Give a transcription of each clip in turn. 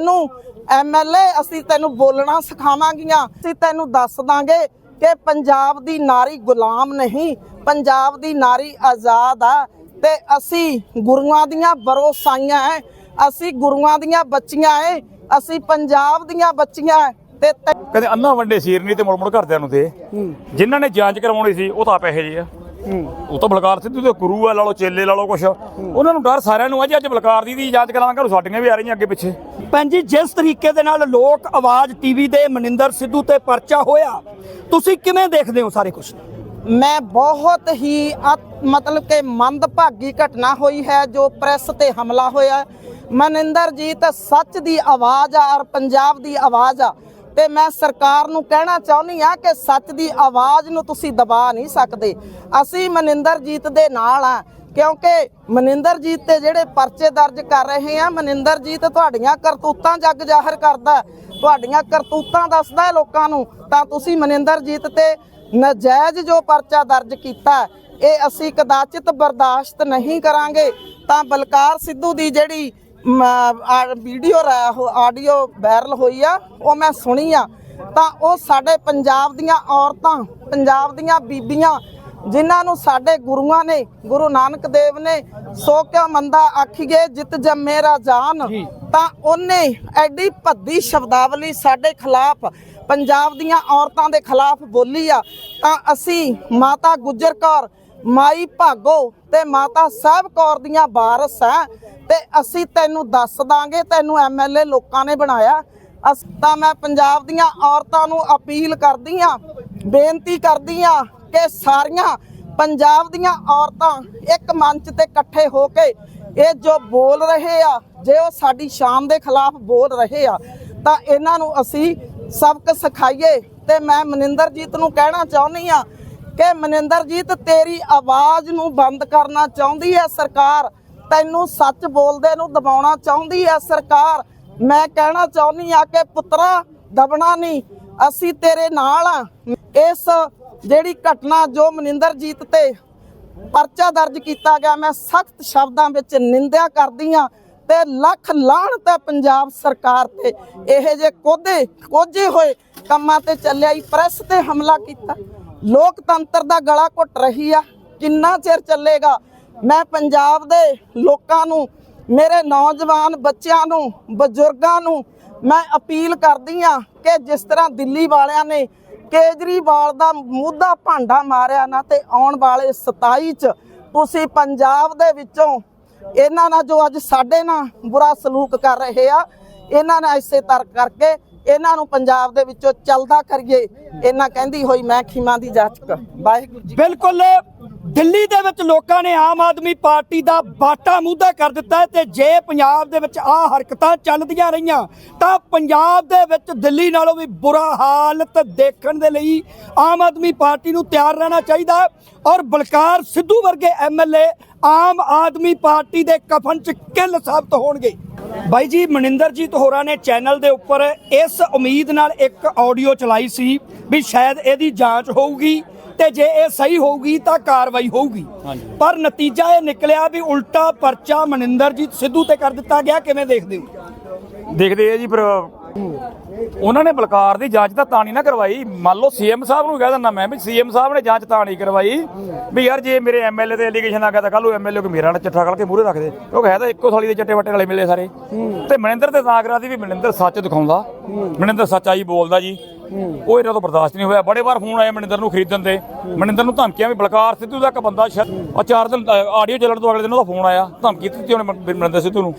ਤੈਨੂੰ ਐਮਐਲਏ ਅਸੀਂ ਤੈਨੂੰ ਬੋਲਣਾ ਸਿਖਾਵਾਂਗੀਆਂ। ਅਸੀਂ ਤੈਨੂੰ ਦੱਸ ਦਾਂਗੇ ਕਿ ਪੰਜਾਬ ਦੀ ਨਾਰੀ ਗੁਲਾਮ ਨਹੀਂ ਪੰਜਾਬ ਦੀ ਨਾਰੀ ਆਜ਼ਾਦ ਆ। ਤੇ ਅਸੀਂ ਗੁਰੂਆਂ ਦੀਆਂ ਬਰੋਸਾਈਆਂ ਐ ਅਸੀਂ ਗੁਰੂਆਂ ਦੀਆਂ ਬੱਚੀਆਂ ਐ ਅਸੀਂ ਪੰਜਾਬ ਦੀਆਂ ਬੱਚੀਆਂ ਤੇ ਕਹਿੰਦੇ ਅੰਨਾ ਵੰਡੇ ਸੀਰ ਨਹੀਂ ਤੇ ਮੁੜ ਮੁੜ ਘਰਦਿਆਂ ਨੂੰ ਦੇ। ਜਿਨ੍ਹਾਂ ਨੇ ਜਾਂਚ ਕਰਵਾਉਣੀ ਸੀ ਉਹ ਤਾਂ ਇਹੋ ਜਿਹੇ ਆ। ਉਹ ਤਾਂ ਬਲਕਾਰ ਸਿੱਧੂ ਦੇ ਗੁਰੂ ਆ ਲਾ ਲਓ ਚੇਲੇ ਲਾ ਲਓ ਕੁਛ। ਉਹਨਾਂ ਨੂੰ ਡਰ ਸਾਰਿਆਂ ਨੂੰ ਆ ਜੀ ਅੱਜ ਬਲਕਾਰ ਦੀ ਕਰਾਵਾਂਗੇ ਉਹ ਸਾਡੀਆਂ ਵੀ ਆ ਰਹੀਆਂ ਅੱਗੇ ਪਿੱਛੇ। ਭੈਣ ਜੀ ਜਿਸ ਤਰੀਕੇ ਦੇ ਨਾਲ ਲੋਕ ਆਵਾਜ਼ ਟੀਵੀ ਦੇ ਮਨਿੰਦਰ ਸਿੱਧੂ ਤੇ ਪਰਚਾ ਹੋਇਆ ਤੁਸੀਂ ਕਿਵੇਂ ਦੇਖਦੇ ਹੋ ਸਾਰੇ ਕੁਝ ਮੈਂ ਬਹੁਤ ਹੀ ਮਤਲਬ ਕਿ ਮੰਦਭਾਗੀ ਘਟਨਾ ਹੋਈ ਹੈ ਜੋ ਪ੍ਰੈਸ ਤੇ ਹਮਲਾ ਹੋਇਆ। ਮਨਿੰਦਰਜੀਤ ਸੱਚ ਦੀ ਆਵਾਜ਼ ਆ ਔਰ ਪੰਜਾਬ ਦੀ ਆਵਾਜ਼ ਆ। ਤੇ ਮੈਂ ਸਰਕਾਰ ਨੂੰ ਕਹਿਣਾ ਚਾਹੁੰਦੀ ਆ ਕਿ ਸੱਚ ਦੀ ਆਵਾਜ਼ ਨੂੰ ਤੁਸੀਂ ਦਬਾ ਨਹੀਂ ਸਕਦੇ। ਅਸੀਂ ਮਨਿੰਦਰਜੀਤ ਦੇ ਨਾਲ ਆ ਕਿਉਂਕਿ ਮਨਿੰਦਰਜੀਤ ਤੇ ਜਿਹੜੇ ਪਰਚੇ ਦਰਜ ਕਰ ਰਹੇ ਆ, ਮਨਿੰਦਰਜੀਤ ਤੁਹਾਡੀਆਂ ਕਰਤੂਤਾਂ ਜੱਗ ਜ਼ਾਹਰ ਕਰਦਾ ਤੁਹਾਡੀਆਂ ਕਰਤੂਤਾਂ ਦੱਸਦਾ ਹੈ ਲੋਕਾਂ ਨੂੰ, ਤਾਂ ਤੁਸੀਂ ਮਨਿੰਦਰਜੀਤ ਤੇ ਨਜਾਇਜ਼ ਜੋ ਪਰਚਾ ਦਰਜ ਕੀਤਾ ਇਹ ਅਸੀਂ ਕਦਾਚਿਤ ਬਰਦਾਸ਼ਤ ਨਹੀਂ ਕਰਾਂਗੇ। ਤਾਂ ਬਲਕਾਰ ਸਿੱਧੂ ਦੀ ਜਿਹੜੀ ਵੀਡੀਓ ਆਡੀਓ ਵਾਇਰਲ ਹੋਈ ਆ ਉਹ ਮੈਂ ਸੁਣੀ ਆ। ਤਾਂ ਉਹ ਸਾਡੇ ਪੰਜਾਬ ਦੀਆਂ ਔਰਤਾਂ ਪੰਜਾਬ ਦੀਆਂ ਬੀਬੀਆਂ ਜਿਨ੍ਹਾਂ ਨੂੰ ਸਾਡੇ ਗੁਰੂਆਂ ਨੇ ਗੁਰੂ ਨਾਨਕ ਦੇਵ ਨੇ ਸੋ ਕਿਉ ਮੰਦਾ ਆਖੀਏ ਜਿਤ ਜੰਮੇ ਰਾਜਾਨ ਤਾਂ ਉਹਨੇ ਐਡੀ ਭੱਦੀ ਸ਼ਬਦਾਵਲੀ ਸਾਡੇ ਖਿਲਾਫ ਪੰਜਾਬ ਦੀਆਂ ਔਰਤਾਂ ਦੇ ਖਿਲਾਫ ਬੋਲੀ ਆ। ਤਾਂ ਅਸੀਂ ਮਾਤਾ ਗੁਜਰ ਕੌਰ ਮਾਈ ਭਾਗੋ ਤੇ ਮਾਤਾ ਸਾਹਿਬ ਕੌਰ ਦੀਆਂ ਵਾਰਸ ਹੈ। ਤੇ ਅਸੀਂ ਤੈਨੂੰ ਦੱਸ ਦਾਂਗੇ, ਤੈਨੂੰ ਐਮਐਲਏ ਲੋਕਾਂ ਨੇ ਬਣਾਇਆ। ਅਸ, ਤਾਂ ਮੈਂ ਪੰਜਾਬ ਦੀਆਂ ਔਰਤਾਂ ਨੂੰ ਅਪੀਲ ਕਰਦੀ ਆ ਬੇਨਤੀ ਕਰਦੀ ਆ ਕਿ ਸਾਰੀਆਂ ਪੰਜਾਬ ਦੀਆਂ ਔਰਤਾਂ ਇੱਕ ਮੰਚ ਤੇ ਇਕੱਠੇ ਹੋ ਕੇ ਇਹ ਜੋ ਬੋਲ ਰਹੇ ਆ, ਜੇ ਉਹ ਸਾਡੀ ਸ਼ਾਮ ਦੇ ਖਿਲਾਫ ਬੋਲ ਰਹੇ ਆ, ਤਾਂ ਇਹਨਾਂ ਨੂੰ ਅਸੀਂ ਸਬਕ ਸਿਖਾਈਏ। ਤੇ ਮੈਂ ਮਨਿੰਦਰਜੀਤ ਨੂੰ ਕਹਿਣਾ ਚਾਹੁੰਦੀ ਆ ਕਿ ਮਨਿੰਦਰਜੀਤ ਤੇਰੀ ਆਵਾਜ਼ ਨੂੰ ਬੰਦ ਕਰਨਾ ਚਾਹੁੰਦੀ ਹੈ ਸਰਕਾਰ। ਤੈਨੂੰ ਸੱਚ ਬੋਲਦੇ ਨੂੰ ਦਬਾਉਣਾ ਚਾਹੁੰਦੀ ਹੈ ਸਰਕਾਰ। ਮੈਂ ਕਹਿਣਾ ਚਾਹੁੰਦੀ ਆ ਕਿ ਪੁੱਤਰਾ, ਦਬਣਾ ਨਹੀਂ। ਅਸੀਂ ਤੇਰੇ ਨਾਲ ਆ। ਇਸ ਜਿਹੜੀ ਘਟਨਾ ਜੋ ਮਨਿੰਦਰਜੀਤ ਤੇ ਪਰਚਾ ਦਰਜ ਕੀਤਾ ਗਿਆ, ਮੈਂ ਸਖਤ ਸ਼ਬਦਾਂ ਵਿੱਚ ਨਿੰਦਿਆ ਕਰਦੀ ਆ ਤੇ ਲੱਖ ਲਾਹਣਤ ਹੈ ਪੰਜਾਬ ਸਰਕਾਰ ਤੇ। ਇਹ ਜੇ ਕੋਦੇ ਕੋਝੇ ਹੋਏ ਕੰਮਾਂ ਤੇ ਚੱਲਿਆ ਹੀ, ਪ੍ਰੈਸ ਤੇ ਹਮਲਾ ਕੀਤਾ। ਲੋਕਤੰਤਰ ਦਾ ਗਲਾ ਘੁੱਟ ਰਹੀ ਆ, ਕਿੰਨਾ ਚਿਰ ਚੱਲੇਗਾ? ਮੈਂ ਪੰਜਾਬ ਦੇ ਲੋਕਾਂ ਨੂੰ, ਮੇਰੇ ਨੌਜਵਾਨ ਬੱਚਿਆਂ ਨੂੰ, ਬਜ਼ੁਰਗਾਂ ਨੂੰ ਮੈਂ ਅਪੀਲ ਕਰਦੀ ਆ ਕਿ ਜਿਸ ਤਰ੍ਹਾਂ ਦਿੱਲੀ ਵਾਲਿਆਂ ਨੇ ਕੇਜਰੀਵਾਲ ਦਾ ਮੁੱਦਾ ਭਾਂਡਾ ਮਾਰਿਆ ਨਾ, ਤੇ ਆਉਣ ਵਾਲੇ 27 ਚ ਤੁਸੀਂ ਪੰਜਾਬ ਦੇ ਵਿੱਚੋਂ ਇਹਨਾਂ ਨਾਲ ਜੋ ਅੱਜ ਸਾਡੇ ਨਾਲ ਬੁਰਾ ਸਲੂਕ ਕਰ ਰਹੇ ਆ, ਇਹਨਾਂ ਨਾਲ ਇਸੇ ਤਰ੍ਹਾਂ ਕਰਕੇ ਇਹਨਾਂ ਨੂੰ ਪੰਜਾਬ ਦੇ ਵਿੱਚੋਂ ਚਲਦਾ ਕਰੀਏ, ਇਹਨਾਂ ਕਹਿੰਦੀ ਹੋਈ ਮੈਂ ਖੀਮਾ ਦੀ ਜਾਚਕ ਵਾਹਿਗੁਰੂ ਜੀ ਬਿਲਕੁਲ, ਦਿੱਲੀ ਦੇ ਵਿੱਚ ਲੋਕਾਂ ਨੇ ਆਮ ਆਦਮੀ ਪਾਰਟੀ ਦਾ ਬਾਟਾ ਮੁੱਦਾ ਕਰ ਦਿੱਤਾ ਤੇ ਜੇ ਪੰਜਾਬ ਦੇ ਵਿੱਚ ਆਹ ਹਰਕਤਾਂ ਚੱਲਦੀਆਂ ਰਹੀਆਂ, ਤਾਂ ਪੰਜਾਬ ਦੇ ਵਿੱਚ ਦਿੱਲੀ ਨਾਲੋਂ ਵੀ ਬੁਰਾ ਹਾਲਤ ਦੇਖਣ ਦੇ ਲਈ ਆਮ ਆਦਮੀ ਪਾਰਟੀ ਨੂੰ ਤਿਆਰ ਰਹਿਣਾ ਚਾਹੀਦਾ ਔਰ ਬਲਕਾਰ ਸਿੱਧੂ ਵਰਗੇ ਐਮਐਲਏ ਆਮ ਆਦਮੀ ਪਾਰਟੀ ਦੇ ਕਫਨ 'ਚ ਕਿੱਲ ਸਾਬਤ ਹੋਣਗੇ। ਬਾਈ ਜੀ ਮਨਿੰਦਰਜੀਤ ਹੋਰਾਂ ਨੇ ਚੈਨਲ ਦੇ ਉੱਪਰ ਇਸ ਉਮੀਦ ਨਾਲ ਇੱਕ ਆਡੀਓ ਚਲਾਈ ਸੀ ਵੀ ਸ਼ਾਇਦ ਇਹਦੀ ਜਾਂਚ ਹੋਊਗੀ ਤੇ ਜੇ ਇਹ ਸਹੀ ਹੋਊਗੀ ਤਾਂ ਕਾਰਵਾਈ ਹੋਊਗੀ। ਪਰ ਨਤੀਜਾ ਇਹ ਨਿਕਲਿਆ ਵੀ ਉਲਟਾ ਪਰਚਾ ਮਨਿੰਦਰਜੀਤ ਸਿੱਧੂ ਤੇ ਕਰ ਦਿੱਤਾ ਗਿਆ। ਕਿਵੇਂ ਦੇਖਦੇ ਹੋ? ਦੇਖਦੇ ਆ ਜੀ ਪਰ ਉਹਨਾਂ ਨੇ ਬਲਕਾਰ ਦੀ ਜਾਂਚ ਤਾਂ ਤਾਂ ਨਹੀਂ ਨਾ ਕਰਵਾਈ। ਮੰਨ ਲਓ ਸੀਐਮ ਸਾਹਿਬ ਨੂੰ ਕਹਿ ਦਿੰਦਾ ਮੈਂ ਵੀ ਸੀਐਮ ਸਾਹਿਬ ਨੇ ਜਾਂਚ ਤਾਂ ਨਹੀਂ ਕਰਵਾਈ। ਵੀ ਯਾਰ ਜੇ ਮੇਰੇ ਐਮਐਲਏ ਤੇ ਐਲੀਗੇਸ਼ਨ ਆ ਗਿਆ ਤਾਂ ਕੱਲ ਨੂੰ ਐਮਐਲਏ ਕੋ ਮੇਰਾ ਨਾ ਚਿੱਠਾ ਕਰਕੇ ਮੂਹਰੇ ਰੱਖ ਦੇ। ਕਿਉਂਕਿ ਹੈ ਇੱਕੋ ਥਾਲੀ ਦੇ ਚੱਟੇ ਵੱਟੇ ਵਾਲੇ ਮਿਲੇ ਸਾਰੇ। ਤੇ ਮਨਿੰਦਰ ਤੇ ਤਾਂ ਕਰਾਦੀ ਵੀ ਮਨਿੰਦਰ ਸੱਚ ਦਿਖਾਉਂਦਾ। ਮਨਿੰਦਰ ਸੱਚਾਈ ਬੋਲਦਾ ਜੀ। ਉਹ ਇਹਨਾਂ ਤੋਂ ਬਰਦਾਸ਼ਤ ਨਹੀਂ ਹੋਇਆ। ਬੜੇ ਵਾਰ ਫੋਨ ਆਏ ਮਨਿੰਦਰ ਨੂੰ ਖਰੀਦਣ ਦੇ ਮਨਿੰਦਰ ਨੂੰ ਧਮਕੀਆਂ ਵੀ ਬਲਕਾਰ ਸਿੱਧੂ ਦਾ ਇੱਕ ਬੰਦਾ ਆ ਚਾਰ ਦਿਨ ਆਡੀਓ ਚੱਲਣ ਤੋਂ ਅਗਲੇ ਦਿਨ ਉਹਦਾ ਫੋਨ ਆਇਆ। ਧਮਕੀ ਦਿੱਤੀ ਉਹਨੇ ਮਨਿੰਦਰ ਸਿੱਧੂ ਨੂੰ।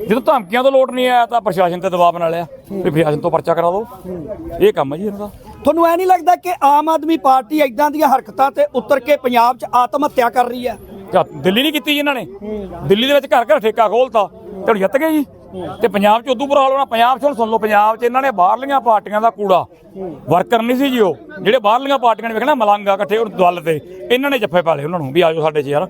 ਜਦੋਂ ਧਮਕੀਆਂ ਤੋਂ ਲੋਟ ਨਹੀਂ ਆਇਆ ਤਾਂ ਪ੍ਰਸ਼ਾਸਨ ਤੇ ਦਬਾਅ ਬਣਾ ਲਿਆ। ਵੀ ਪ੍ਰਸ਼ਾਸਨ ਤੋਂ ਪਰਚਾ ਕਰਾ ਦਿਓ ਇਹ ਕੰਮ ਹੈ ਜੀ ਇਹਨਾਂ ਦਾ। ਤੁਹਾਨੂੰ ਐ ਨਹੀਂ ਲੱਗਦਾ ਕਿ ਆਮ ਆਦਮੀ ਪਾਰਟੀ ਇਦਾਂ ਦੀਆਂ ਹਰਕਤਾਂ ਤੇ ਉਤਰ ਕੇ ਪੰਜਾਬ 'ਚ ਆਤਮ ਹੱਤਿਆ ਕਰ ਰਹੀ ਹੈ? ਦਿੱਲੀ ਨਹੀਂ ਕੀਤੀ ਜੀ ਇਹਨਾਂ ਨੇ। ਦਿੱਲੀ ਦੇ ਵਿੱਚ ਘਰ ਘਰ ਠੇਕਾ ਖੋਲਤਾ। ਤੇ ਹੁਣ ਜਿੱਤ ਗਏ ਜੀ। ਤੇ ਪੰਜਾਬ 'ਚ ਉਦੋਂ ਬੁਰਾ ਹਾਲ ਹੋਣਾ। ਪੰਜਾਬ 'ਚ ਹੁਣ ਸੁਣ ਲਓ ਪੰਜਾਬ 'ਚ ਇਹਨਾਂ ਨੇ ਬਾਹਰਲੀਆਂ ਪਾਰਟੀਆਂ ਦਾ ਕੂੜਾ। ਵਰਕਰ ਨਹੀਂ ਸੀ ਜੀ ਉਹ। ਜਿਹੜੇ ਬਾਹਰਲੀਆਂ ਪਾਰਟੀਆਂ ਨੇ ਵੇਖਣਾ ਮਲੰਗਾ ਇਕੱਠੇ ਉਹ ਦਲ ਤੇ ਇਹਨਾਂ ਨੇ ਜੱਫੇ ਪਾਲੇ ਉਹਨਾਂ ਨੂੰ ਵੀ ਆਜੋ ਸਾਡੇ 'ਚ ਯਾਰ।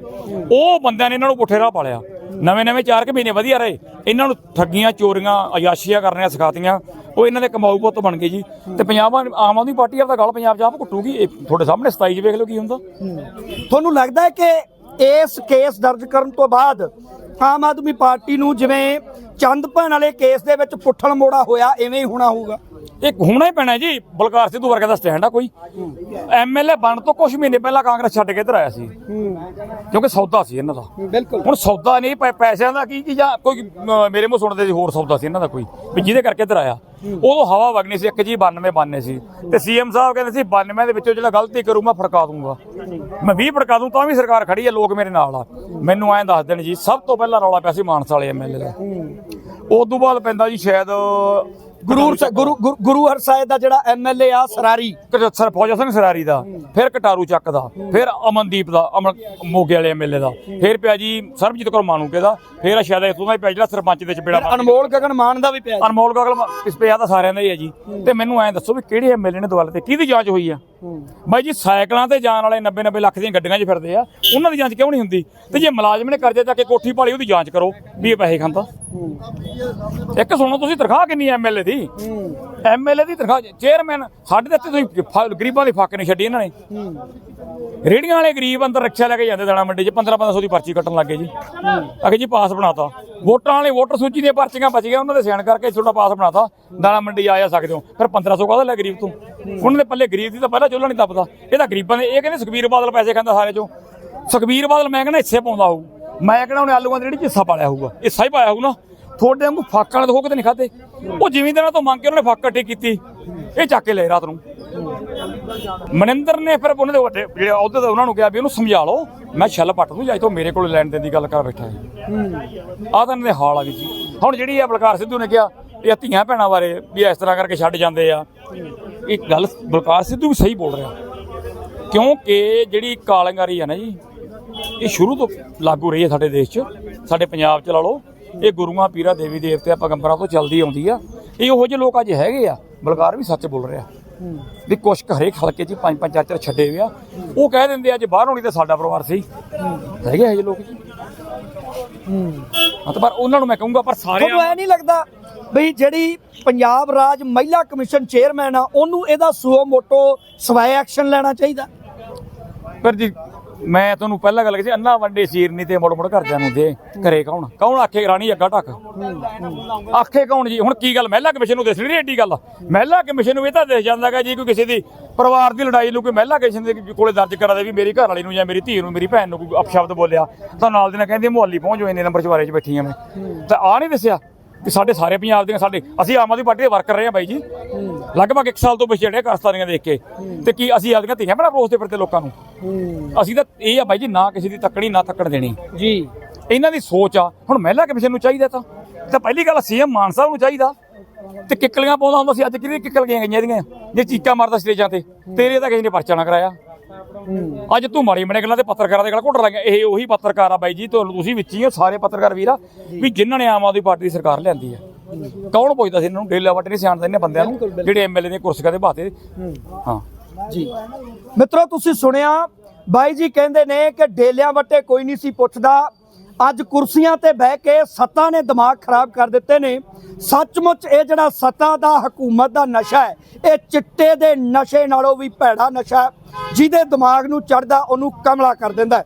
ਉਹ ਬੰਦਿਆਂ ਨੇ ਇਹਨਾਂ ਨੂੰ ਪੁੱਠੇ ਰਾਹ ਪਾਲਿਆ ਨਵੇਂ ਨਵੇਂ ਚਾਰ ਕੁ ਮਹੀਨੇ ਵਧੀਆ ਰਹੇ। ਇਹਨਾਂ ਨੂੰ ਠੱਗੀਆਂ ਚੋਰੀਆਂ ਅਯਾਸ਼ੀਆਂ ਕਰਨੀਆਂ ਸਿਖਾਤੀਆਂ। ਉਹ ਇਹਨਾਂ ਦੇ ਕਮਾਊ ਪੁੱਤ ਬਣ ਗਏ ਜੀ। ਤੇ ਪੰਜਾਬ ਆਮ ਆਦਮੀ ਪਾਰਟੀ ਆਪਦਾ ਗੱਲ ਪੰਜਾਬ ਆਪ ਕੁੱਟੂਗੀ ਇਹ ਤੁਹਾਡੇ ਸਾਹਮਣੇ 27 'ਚ ਵੇਖ ਲਓ ਕੀ ਹੁੰਦਾ। ਤੁਹਾਨੂੰ ਲੱਗਦਾ ਹੈ ਕਿ ਇਸ ਕੇਸ ਦਰਜ ਕਰਨ ਤੋਂ ਬਾਅਦ ਆਮ ਆਦਮੀ ਪਾਰਟੀ ਨੂੰ ਜਿਵੇਂ ਚੰਦਪਨ ਵਾਲੇ ਕੇਸ ਦੇ ਵਿੱਚ ਪੁੱਠਲ ਮੋੜਾ ਹੋਇਆ ਐਵੇਂ ਹੀ ਹੋਣਾ ਹੋਊਗਾ? ਇਹ ਹੋਣਾ ਹੀ ਪੈਣਾ ਜੀ। ਬਲਕਾਰ ਸਿੱਧੂ ਵਰਗਾ ਦਾ ਸਟੈਂਡ ਆ ਕੋਈ। ਐਮਐਲਏ ਬਣ ਤੋਂ ਕੁਝ ਮਹੀਨੇ ਪਹਿਲਾਂ ਕਾਂਗਰਸ ਛੱਡ ਕੇ ਇੱਧਰ ਆਇਆ ਸੀ। ਕਿਉਂਕਿ ਸੌਦਾ ਸੀ ਇਹਨਾਂ ਦਾ। ਬਿਲਕੁਲ। ਹੁਣ ਸੌਦਾ ਨਹੀਂ ਪੈਸਿਆਂ ਦਾ ਕੀ ਕੀ ਜਾਂ ਕੋਈ ਮੇਰੇ ਮੂੰਹ ਸੁਣਦੇ ਸੀ ਹੋਰ ਸੌਦਾ ਸੀ ਇਹਨਾਂ ਦਾ ਕੋਈ। ਵੀ ਜਿਹਦੇ ਕਰਕੇ ਇੱਧਰ ਆਇਆ। ਉਦੋਂ ਹਵਾ ਵਗਣੀ ਸੀ, ਇੱਕ ਜੀ 92 ਬਾਨੇ ਸੀ। ਤੇ ਸੀਐਮ ਸਾਹਿਬ ਕਹਿੰਦੇ ਸੀ 92 ਦੇ ਵਿੱਚੋਂ ਜਿਹੜਾ ਗਲਤੀ ਕਰੂ ਮੈਂ ਫੜਕਾ ਦੂੰਗਾ। ਮੈਂ 20 ਫੜਕਾ ਦੂੰ, ਤਾਂ ਵੀ ਸਰਕਾਰ ਖੜੀ ਹੈ, ਲੋਕ ਮੇਰੇ ਨਾਲ ਆ। ਮੈਨੂੰ ਐਂ ਦੱਸ ਦੇਣ ਜੀ, ਸਭ ਤੋਂ ਪਹਿਲਾਂ ਰੌਲਾ ਪਿਆ ਸੀ ਮਾਨਸਾ ਵਾਲੇ ਐਮਐਲਏ ਦਾ। ਉਸ ਤੋਂ ਬਾਅਦ ਪੈਂਦਾ ਜੀ, ਸ਼ਾਇਦ ਗੁਰੂ ਸ- ਗੁਰੂ ਗੁਰੂ- ਗੁਰੂ ਹਰਸਾਏ ਦਾ ਜਿਹੜਾ ਐਮਐਲਏ ਆ ਸਰਾਰੀ। ਸਰ ਫੌਜਾ ਸਿੰਘ ਸਰਾਰੀ ਦਾ। ਫਿਰ ਕਟਾਰੂ ਚੱਕ ਦਾ ਫਿਰ ਅਮਨਦੀਪ ਦਾ ਅਮਨ ਮੋਗੇ ਵਾਲੇ ਐਮਐਲਏ ਦਾ। ਫਿਰ ਪਿਆ ਜੀ ਸਰਬਜੀਤ ਕੌਰ ਮਾਨੂਕੇ ਦਾ ਫਿਰ ਸ਼ਾਇਦ ਇਥੋਂ ਦਾ ਹੀ ਪਿਆ ਜਿਹੜਾ ਸਰਪੰਚ ਦੇ ਚਪੇੜਾ ਮਾਰ- ਅਨਮੋਲ ਗਗਨ ਮਾਨ ਦਾ ਵੀ ਪਿਆ ਜੀ। ਅਨਮੋਲ ਗਗਲ ਇਸ ਪਿਆ ਤਾਂ ਸਾਰਿਆਂ ਦਾ ਹੀ ਹੈ ਜੀ। ਤੇ ਮੈਨੂੰ ਐਂ ਦੱਸੋ ਵੀ ਕਿਹੜੇ ਐਮਐਲਏ ਨੇ ਦਵਾਲੇ ਤੇ ਕਿਹਦੀ ਜਾਂਚ ਹੋਈ ਆ? ਬਾਈ ਜੀ, ਸਾਈਕਲਾਂ ਤੇ ਜਾਣ ਵਾਲੇ 90 90 ਲੱਖ ਦੀਆਂ ਗੱਡੀਆਂ 'ਚ ਫਿਰਦੇ ਆ, ਉਹਨਾਂ ਦੀ ਜਾਂਚ ਕਿਉਂ ਨਹੀਂ ਹੁੰਦੀ? ਤੇ ਜੇ ਮੁਲਾਜ਼ਮ ਨੇ ਕਰਜ਼ੇ ਚੱਕ ਕੇ ਕੋਠੀ ਪਾਲੀ, ਉਹਦੀ ਜਾਂਚ ਕਰੋ, ਵੀ ਇਹ ਪੈਸੇ ਖਾਂਦਾ। ਇੱਕ ਸੁਣੋ, ਤੁਸੀਂ ਤਨਖਾਹ ਕਿੰਨੀ ਐਮਐਲਏ ਦੀ? ਐਮਐਲਏ ਦੀ ਤਨਖਾਹ, ਚੇਅਰਮੈਨ, ਸਾਡੇ ਤੇ ਤੁਸੀਂ ਗਰੀਬਾਂ ਦੀ ਫੱਕ ਨਹੀਂ ਛੱਡੀ ਇਹਨਾਂ ਨੇ। ਰੇੜੀਆਂ ਵਾਲੇ ਗਰੀਬ ਅੰਦਰ ਰਿਕਸ਼ਾ ਲੈ ਕੇ ਜਾਂਦੇ ਦਾਣਾ ਮੰਡੀ 'ਚ 15 1500 ਦੀ ਪਰਚੀ ਕੱਟਣ ਲੱਗੇ ਜੀ। ਅਗੇ ਜੀ, ਪਾਸ ਬਣਾਤਾ। ਵੋਟਰਾਂ ਵਾਲੇ ਵੋਟਰ ਸੂਚੀ ਦੀਆਂ ਪਰਚੀਆਂ ਬਚ ਗਈਆਂ, ਉਹਨਾਂ ਦੇ ਸਿਆਣ ਕਰਕੇ ਤੁਹਾਡਾ ਪਾਸ ਬਣਾਤਾ। ਦਾਣਾ ਮੰਡੀ ਆ ਜਾ ਸਕਦੇ ਹੋ, ਫਿਰ 1500 ਕਾਹਦਾ ਲੈ ਗਰੀਬ ਤੋਂ? ਉਹਨਾਂ ਦੇ ਪੱਲੇ ਗਰੀਬ ਦੀ ਤਾਂ ਪਹਿਲਾਂ ਚੁੱਲ੍ਹਾ ਨਹੀਂ ਤਪਦਾ। ਇਹ ਤਾਂ ਗਰੀਬਾਂ ਦੇ ਇਹ ਕਹਿੰਦੇ ਸੁਖਬੀਰ ਬਾਦਲ ਪੈਸੇ ਖਾਂਦਾ ਸਾਰੇ ਚੋਂ। ਸੁਖਬੀਰ ਬਾਦਲ ਮੈਂ ਕਹਿੰਦਾ ਹਿੱਸੇ ਪਾਉਂਦਾ ਹੋਊ। ਮੈਂ ਕਹਿੰਦਾ ਉਹਨੇ ਆਲੂਆਂ ਦੀ ਜਿਹੜੀ ਹਿੱਸਾ ਪਾਲਿਆ ਹੋਊਗਾ। ਹਿੱਸਾ ਹੀ ਪਾਇਆ ਹੋਊ ਨਾ। ਤੁਹਾਡੇ ਵਾਂਗੂ ਫੱਕ ਵਾਲੇ ਤਾਂ ਹੋ ਕਿਤੇ ਨਹੀਂ ਖਾਦੇ ਉਹ ਜ਼ਿਮੀਂਦਾਰਾਂ ਤੋਂ ਮੰਗ ਕੇ ਉਹਨਾਂ ਨੇ ਫੱਕ ਇਕੱਠੀ ਕੀਤੀ। ਇਹ ਚੱਕ ਕੇ ਲੈ ਰਾਤ ਨੂੰ। ਮਨਿੰਦਰ ਨੇ ਫਿਰ ਉਹਨਾਂ ਦੇ ਵੱਡੇ ਜਿਹੜੇ ਅਹੁਦੇ ਤੇ ਉਹਨਾਂ ਨੂੰ ਕਿਹਾ ਵੀ ਉਹਨੂੰ ਸਮਝਾ ਲਓ। ਮੈਂ ਛੱਲ ਪੱਟ ਦੂੰ ਜਾਂ ਤੋਂ ਮੇਰੇ ਕੋਲ ਲੈਣ ਦੇਣ ਦੀ ਗੱਲ ਕਰ ਬੈਠਾ ਹੈ। ਆਹ ਤਾਂ ਇਹਨਾਂ ਦੇ ਹਾਲ ਆ ਗਈ ਜੀ। ਹੁਣ ਜਿਹੜੀ ਆ ਬਲਕਾਰ ਸਿੱਧੂ ਨੇ ਕਿਹਾ ਇਹ ਧੀਆਂ ਭੈਣਾਂ ਬਾਰੇ ਵੀ ਇਸ ਤਰ੍ਹਾਂ ਕਰਕੇ ਛੱਡ ਜਾਂਦੇ ਆ। ਇਹ ਗੱਲ ਬਲਕਾਰ ਸਿੱਧੂ ਵੀ ਸਹੀ ਬੋਲ ਰਿਹਾ। ਕਿਉਂਕਿ ਜਿਹੜੀ ਕਾਲੰਗਾਰੀ ਆ ਨਾ ਜੀ, ਇਹ ਸ਼ੁਰੂ ਤੋਂ ਲਾਗੂ ਰਹੀ ਹੈ ਸਾਡੇ ਦੇਸ਼ 'ਚ। ਸਾਡੇ ਪੰਜਾਬ 'ਚ ਲਾ ਲਓ, ਇਹ ਗੁਰੂਆਂ, ਪੀਰਾਂ, ਦੇਵੀ ਦੇਵਤਿਆਂ ਪੈਗੰਬਰਾਂ ਤੋਂ ਚੱਲਦੀ ਆਉਂਦੀ ਆ। ਇਹ ਉਹੋ ਜਿਹੇ ਲੋਕ ਅੱਜ ਹੈਗੇ ਆ, ਬਲਕਾਰ ਵੀ ਸੱਚ ਬੋਲ ਰਿਹਾ। ਵੀ ਕੁਛ ਕੁ ਹਰੇਕ ਹਲਕੇ 'ਚ ਪੰਜ ਪੰਜ ਚਾਰ ਚਾਰ ਛੱਡੇ ਹੋਏ ਆ। ਉਹ ਕਹਿ ਦਿੰਦੇ ਆ ਜੇ ਬਾਹਰ ਹੋਣੀ ਤਾਂ ਸਾਡਾ ਪਰਿਵਾਰ ਸੀ ਹੈਗੇ ਇਹ ਜਿਹੇ ਲੋਕ ਜੀ। ਹਾਂ ਤਾਂ ਪਰ ਉਹਨਾਂ ਨੂੰ ਮੈਂ ਕਹੂੰਗਾ ਪਰ ਸਾਰੇ ਤੁਹਾਨੂੰ ਐ ਨਹੀਂ ਲੱਗਦਾ ਬਈ ਜਿਹੜੀ ਪੰਜਾਬ ਰਾਜ ਮਹਿਲਾ ਕਮਿਸ਼ਨ ਚੇਅਰਮੈਨ ਆ ਉਹਨੂੰ ਇਹਦਾ ਸੁਓ ਮੋਟੋ ਸਵਾਏ ਐਕਸ਼ਨ ਲੈਣਾ ਚਾਹੀਦਾ? ਪਰ ਜੀ ਮੈਂ ਤੁਹਾਨੂੰ ਪਹਿਲਾਂ ਗੱਲ ਕੀਤੀ, ਅੰਨਾ ਵੰਡੇ ਸੀਰ ਨਹੀਂ ਤੇ ਮੁੜ ਮੁੜ ਘਰਦਿਆਂ ਨੂੰ ਦੇ, ਘਰੇ ਕੌਣ? ਕੌਣ ਆਖੇ ਰਾਣੀ ਅੱਗਾ ਢੱਕ? ਆਖੇ ਕੌਣ ਜੀ? ਹੁਣ ਕੀ ਗੱਲ? ਮਹਿਲਾ ਕਮਿਸ਼ਨ ਨੂੰ ਦੱਸਣੀ ਏਡੀ ਗੱਲ ਮਹਿਲਾ ਕਮਿਸ਼ਨ ਨੂੰ ਇਹ ਤਾਂ ਦੇਖ ਜਾਂਦਾਗਾ ਜੀ, ਕੋਈ ਕਿਸੇ ਦੀ ਪਰਿਵਾਰ ਦੀ ਲੜਾਈ ਨੂੰ ਕੋਈ ਮਹਿਲਾ ਕਮਿਸ਼ਨ ਦੇ ਕੋਲੇ ਦਰਜ ਕਰਾ ਦੇ ਵੀ ਮੇਰੀ ਘਰ ਵਾਲੀ ਨੂੰ ਜਾਂ ਮੇਰੀ ਧੀ ਨੂੰ, ਮੇਰੀ ਭੈਣ ਨੂੰ ਕੋਈ ਅਪਸ਼ਬਦ ਬੋਲਿਆ। ਤਾਂ ਨਾਲ ਦੇ ਨਾਲ ਕਹਿੰਦੇ ਮੁਹੱਲੀ ਪਹੁੰਚ ਜੋ ਇੰਨੇ ਨੰਬਰ ਚਵਾਰੇ 'ਚ ਬੈਠੀ ਆ ਮੈਂ। ਤਾਂ ਆ ਨਹੀਂ ਦੱਸਿਆ? ਕਿ ਸਾਡੇ ਸਾਰੇ ਪੰਜਾਬ ਦੀਆਂ ਸਾਡੇ ਅਸੀਂ ਆਮ ਆਦਮੀ ਪਾਰਟੀ ਦੇ ਵਰਕਰ ਰਹੇ ਹਾਂ ਬਾਈ ਜੀ। ਲਗਭਗ 1 ਸਾਲ ਤੋਂ ਪਿਛੇ ਜਿਹੜੇ ਕਾਰਸਤਾਨੀਆਂ ਦੇਖ ਕੇ ਤੇ ਕੀ ਅਸੀਂ ਆਪਦੀਆਂ ਧੀਆਂ ਬਣਾ ਪਰੋਸਦੇ ਫਿਰਦੇ ਲੋਕਾਂ ਨੂੰ। ਅਸੀਂ ਤਾਂ ਇਹ ਆ ਬਾਈ ਜੀ ਨਾ ਕਿਸੇ ਦੀ ਤੱਕਣੀ ਨਾ ਤੱਕਣ ਦੇਣੀ। ਜੀ। ਇਹਨਾਂ ਦੀ ਸੋਚ ਆ ਹੁਣ ਮਹਿਲਾ ਕਮਿਸ਼ਨ ਨੂੰ ਚਾਹੀਦਾ ਤਾਂ। ਤਾਂ ਪਹਿਲੀ ਗੱਲ ਸੀਐਮ ਮਾਨ ਸਾਹਿਬ ਨੂੰ ਚਾਹੀਦਾ। ਤੇ ਕਿੱਕਲੀਆਂ ਪਾਉਂਦਾ ਹੁੰਦਾ ਸੀ ਅੱਜ ਕਿਹਦੀ ਕਿੱਕਲ ਗਈਆਂ ਗਈਆਂ ਇਹਦੀਆਂ? ਜੇ ਚੀਕਾਂ ਮਾਰਦਾ ਸਟੇਜਾਂ ਤੇ ਤੇਰੇ ਤਾਂ ਕਿਸੇ ਨੇ ਪਰਚਾ ਨਾ ਕਰਾਇਆ। ਅੱਜ ਤੂੰ ਮਾੜੀ ਮਣੇ ਗੱਲਾਂ ਤੇ ਪੱਤਰਕਾਰਾਂ ਦੇ ਗਲ ਘੁੱਟ ਲਾਈਆਂ। ਇਹ ਉਹੀ ਪੱਤਰਕਾਰ ਆ ਬਾਈ ਜੀ ਤੁਹਾਨੂੰ ਤੁਸੀਂ ਵਿੱਚ ਹੀ ਹੋ ਸਾਰੇ ਪੱਤਰਕਾਰ ਵੀਰਾ ਵੀ ਜਿਨ੍ਹਾਂ ਨੇ ਆਮ ਆਦਮੀ ਪਾਰਟੀ ਦੀ ਸਰਕਾਰ ਲਿਆਂਦੀ ਆ। ਕੌਣ ਪੁੱਛਦਾ ਸੀ ਇਹਨਾਂ ਨੂੰ? ਡੇਲਾ ਵੱਟ ਨਹੀਂ ਸਿਆਣਦਾ ਇਹਨਾਂ ਬੰਦਿਆਂ ਨੂੰ ਜਿਹੜੇ ਐਮਐਲਏ ਦੀਆਂ ਕੁਰਸੀਆਂ ਤੇ ਬਾਤੇ। ਹਾਂ। ਜੀ। ਮਿੱਤਰੋ ਤੁਸੀਂ ਸੁਣਿਆ ਬਾਈ ਜੀ ਕਹਿੰਦੇ ਨੇ ਕਿ ਡੇਲਿਆਂ ਵੱਟੇ ਕੋਈ ਨਹੀਂ ਸੀ ਪੁੱਛਦਾ। ਅੱਜ ਕੁਰਸੀਆਂ ਤੇ ਬਹਿ ਕੇ ਸੱਤਾ ਨੇ ਦਿਮਾਗ ਖਰਾਬ ਕਰ ਦਿੱਤੇ ਨੇ। ਸੱਚਮੁੱਚ ਇਹ ਜਿਹੜਾ ਸੱਤਾ ਦਾ, ਹਕੂਮਤ ਦਾ ਨਸ਼ਾ ਹੈ, ਇਹ ਚਿੱਟੇ ਦੇ ਨਸ਼ੇ ਨਾਲੋਂ ਵੀ ਭੈੜਾ ਨਸ਼ਾ ਜਿਹਦੇ ਦਿਮਾਗ ਨੂੰ ਚੜਦਾ ਉਹਨੂੰ ਕਮਲਾ ਕਰ ਦਿੰਦਾ ਹੈ।